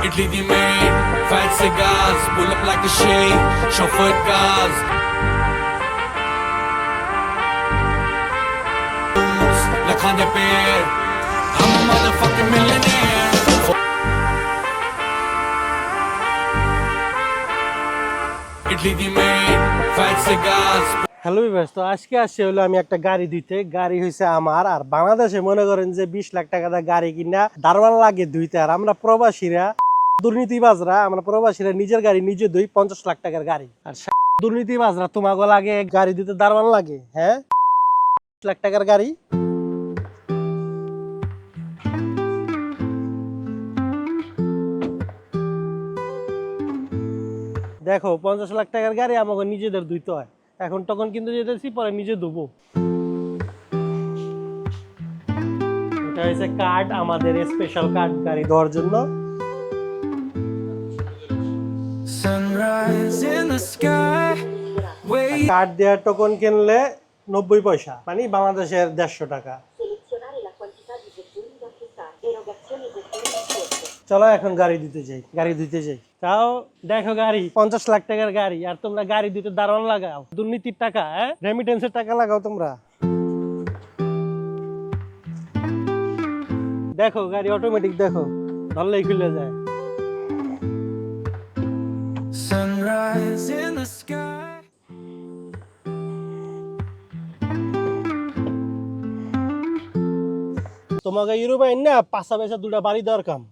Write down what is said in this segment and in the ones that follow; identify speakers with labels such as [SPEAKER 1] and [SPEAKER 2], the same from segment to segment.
[SPEAKER 1] Italy di main, fat cigars, pull up like a shade, chauffeur cars. Lakhane pe, I'm a motherfucking millionaire. Italy di main, fat cigars,
[SPEAKER 2] hello Bibhas তো আজকে আসছে হলো আমি একটা গাড়ি দিতে গাড়ি হয়েছে আমার আর বাংলাদেশে মনে করেন যে বিশ লাখ টাকা গাড়ি কিনা দারওয়ান লাগে দুইতে আর আমরা প্রবাসীরা দুর্নীতিবাজরা আমরা প্রবাসীরা নিজের গাড়ি নিজে দুই পঞ্চাশ লাখ টাকার গাড়ি। আর দুর্নীতিবাজরা তোমাকে লাগে গাড়ি দিতে দারওয়ান লাগে হ্যাঁ? লাখ টাকার গাড়ি। দেখো পঞ্চাশ লাখ টাকার গাড়ি আমাকে নিজেদের ধুইতে হয়। এখন তখন কিন্তু যেতেছি পরে নিজে ধুবো। এটা হয়েছে কার্ড আমাদের স্পেশাল কার্ড গাড়ি দেওয়ার জন্য। কার্ড দেওয়ার টোকন কিনলে নব্বই পয়সা মানে বাংলাদেশের দেড়শো টাকা. চলো এখন গাড়ি দিতে যাই, গাড়ি দিতে যাই। তাও দেখো গাড়ি, পঞ্চাশ লাখ টাকার গাড়ি, আর তোমরা গাড়ি দিতে দারোয়ান লাগাও। দুর্নীতির টাকা হ্যাঁ? রেমিটেন্সের টাকা লাগাও তোমরা। দেখো, গাড়ি অটোমেটিক দেখো, ধরলেই খুলে যায়।
[SPEAKER 1] Sunrise in the sky.
[SPEAKER 2] তোমাকে ইউরোপে না পাশা পয়সা দুটা বাড়ি দেওয়ার কাম।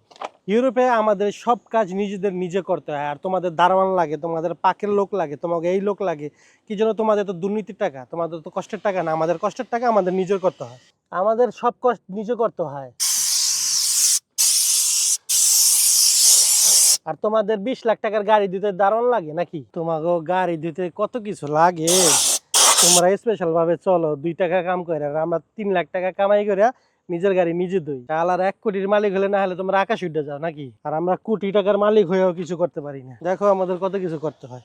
[SPEAKER 2] ইউরোপে আমাদের সব কাজ নিজেদের নিজে করতে হয়, আর তোমাদের দারোয়ান লাগে, তোমাদের পাকের লোক লাগে, তোমাকে এই লোক লাগে। কি জন্য তোমাদের তো দুর্নীতির টাকা? তোমাদের তো কষ্টের টাকা না, আমাদের কষ্টের টাকা আমাদের নিজের করতে হয়। আমাদের সব কষ্ট নিজে করতে হয়। আর তোমাদের বিশ লাখ টাকার গাড়ি দিতে দারুণ লাগে নাকি? তোমাকে গাড়ি দিতে কত কিছু লাগে। তোমরা স্পেশাল ভাবে চলো, দুই টাকা কাম করে আর আমরা তিন লাখ টাকা কামাই করে নিজের গাড়ি নিজে দই। আর এক কোটির মালিক হলে না হলে তোমরা আকাশ উঠে যাও নাকি? আর আমরা কোটি টাকার মালিক হয়েও কিছু করতে পারি না। দেখো আমাদের কত কিছু করতে হয়।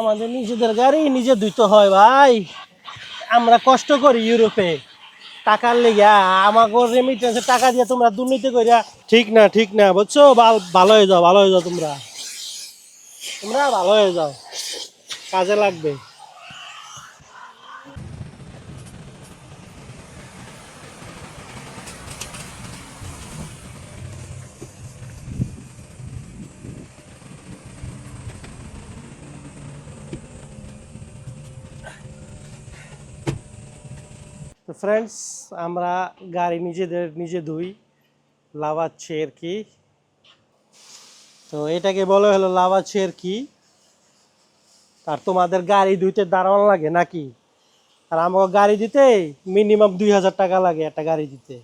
[SPEAKER 2] আমাদের নিজেদের গাড়ি নিজে ধুইতে হয় ভাই। আমরা কষ্ট করি ইউরোপে। টাকার লেগে আমাকে রেমিটেন্সের টাকা দিয়ে তোমরা দুর্নীতি করিয়া ঠিক না ঠিক না, বুঝছ? ভাল- ভালো হয়ে যাও, ভালো হয়ে যাও তোমরা। তোমরা ভালো হয়ে যাও। কাজে লাগবে। তো ফ্রেন্ডস আমরা গাড়ি নিজেদের, নিজে ধুই লাভার আর কি? তো এটাকে বলা হলো লাভার আর কি? আর তোমাদের গাড়ি ধুইতে দাঁড়ানো লাগে নাকি? আর আমাকে গাড়ি দিতে মিনিমাম দুই হাজার টাকা লাগে একটা গাড়ি দিতে।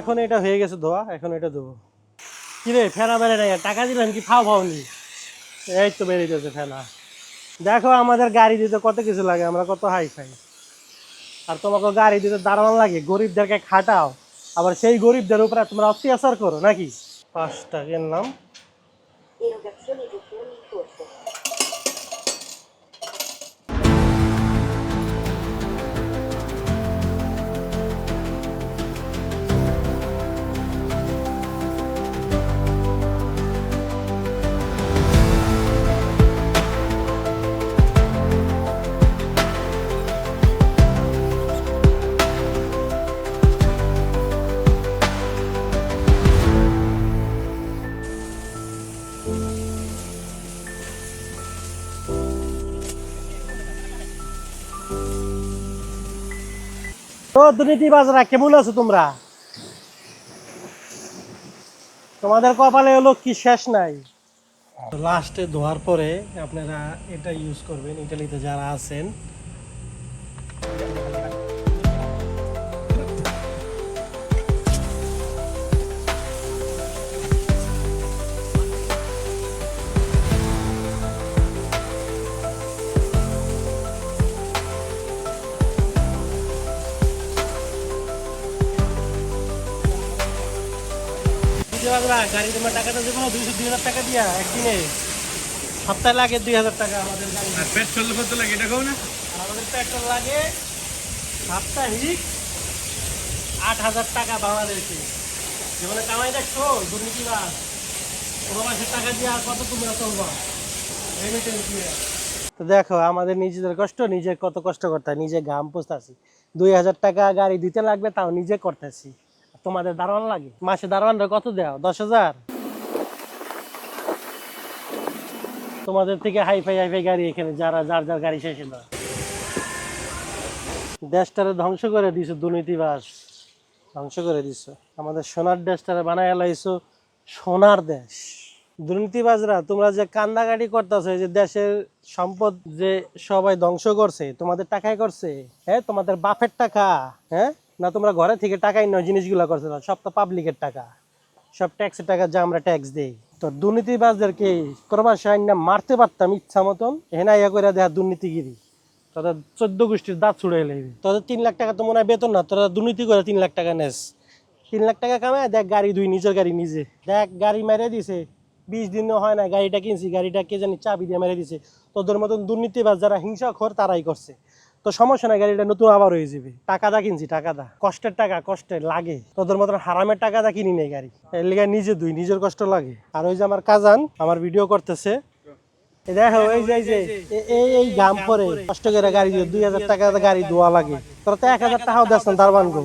[SPEAKER 2] এখন এটা হয়ে গেছে ধোয়া, এখন এটা দেবো কিরে, ফেনা বেড়ে নাই টাকা দিলেন কি? ফাও ফাওনি। এই তো বেড়ে গেছে ফেনা। দেখো, আমাদের গাড়ি দিতে কত কিছু লাগে, আমরা কত হাই খাই আর তোমাকে গাড়ি দিতে দাঁড়ানো লাগে, গরিবদেরকে খাটাও। আবার সেই গরিবদের উপরে তোমরা অত্যাচার করো, নাকি? পাঁচটা কিনলাম
[SPEAKER 3] Erogazione
[SPEAKER 2] তো দুর্নীতি বাজরা, কেমন আছো তোমরা? তোমাদের কপালে হলো কি শেষ নাই? লাস্টে ধোয়ার পরে আপনারা এটা ইউজ করবেন ইটালিতে যারা আছেন। গাড়ি তোমার টাকাটা দেবো দুইশো দুই হাজার টাকা দিয়া একদিনে সপ্তাহে লাগে দুই হাজার টাকা আমাদের গাড়ি।
[SPEAKER 4] আর পেট্রোল কত লাগে এটা খাও না?
[SPEAKER 2] আমাদের পেট্রোল লাগে সাপ্তাহিক আট হাজার টাকা বাংলাদেশে। যেখানে কামাই দেখছ মাসের টাকা দিয়ে আর কত তোমরা চলবা রেমিটেন্স তো দেখো আমাদের নিজেদের কষ্ট নিজে কত কষ্ট করতে নিজে ঘাম পুষতেছি দুই হাজার টাকা গাড়ি দিতে লাগবে তাও নিজে করতেছি। তোমাদের দারোয়ান লাগে? মাসে দারোয়ানরা কত দেও? দশ হাজার? তোমাদের থেকে হাইফাই হাইফাই গাড়ি এখানে, যারা, যার যার গাড়ি শেষে না দেশটারে ধ্বংস করে দিছো দুর্নীতিবাস ধ্বংস করে দিছো। আমাদের সোনার দেশটারে বানায় লাইছো, সোনার দেশ। দুর্নীতিবাজরা, তোমরা যে কান্দাগাড়ি করতেছো যে দেশের সম্পদ যে সবাই ধ্বংস করছে, তোমাদের টাকায় করছে হ্যাঁ? তোমাদের বাপের টাকা হ্যাঁ? না তোমরা ঘরে থেকে টাকা নয় জিনিসগুলো করছে না সব তো পাবলিকের টাকা। সব ট্যাক্সের টাকা যা আমরা ট্যাক্স দেই। তো দুর্নীতিবাজদেরকে প্রবাসী আইন মারতে পারতাম ইচ্ছা মতন হেনা ইয়া করে দেয়া দুর্নীতিগিরি। তাদের চোদ্দ গোষ্ঠীর দাঁত ছুড়ে এলাইবে তোদের তিন লাখ টাকা তো মনে হয় বেতন না তোরা দুর্নীতি করে তিন লাখ টাকা নেস। তিন লাখ টাকা কামায় দেখ গাড়ি দুই নিজের গাড়ি নিজে। দেখ গাড়ি মেরে দিছে বিশ দিনও হয় না গাড়িটা কিনছি গাড়িটা কে জানি চাবি দিয়ে মেরে দিছে। তোদের মতন দুর্নীতিবাজ যারা হিংসা খোর তারাই করছে। তো সমস্যা নাই, গাড়িটা নতুন আবার হয়ে যাবে। টাকা দা কিনছি, টাকা দা। কষ্টের টাকা কষ্টের লাগে। তোদের মতন হারামের টাকা দা কিনি নেই গাড়ি। এর লিগে নিজে দুই, নিজের কষ্ট লাগে। আর ওই যে আমার কাজান, আমার ভিডিও করতেছে। দেখো, এই যে এই যে, এই এই গাম পরে কষ্ট করে গাড়ি দুই হাজার টাকা গাড়ি ধোয়া লাগে। তোরা তো এক হাজার টাকাও গো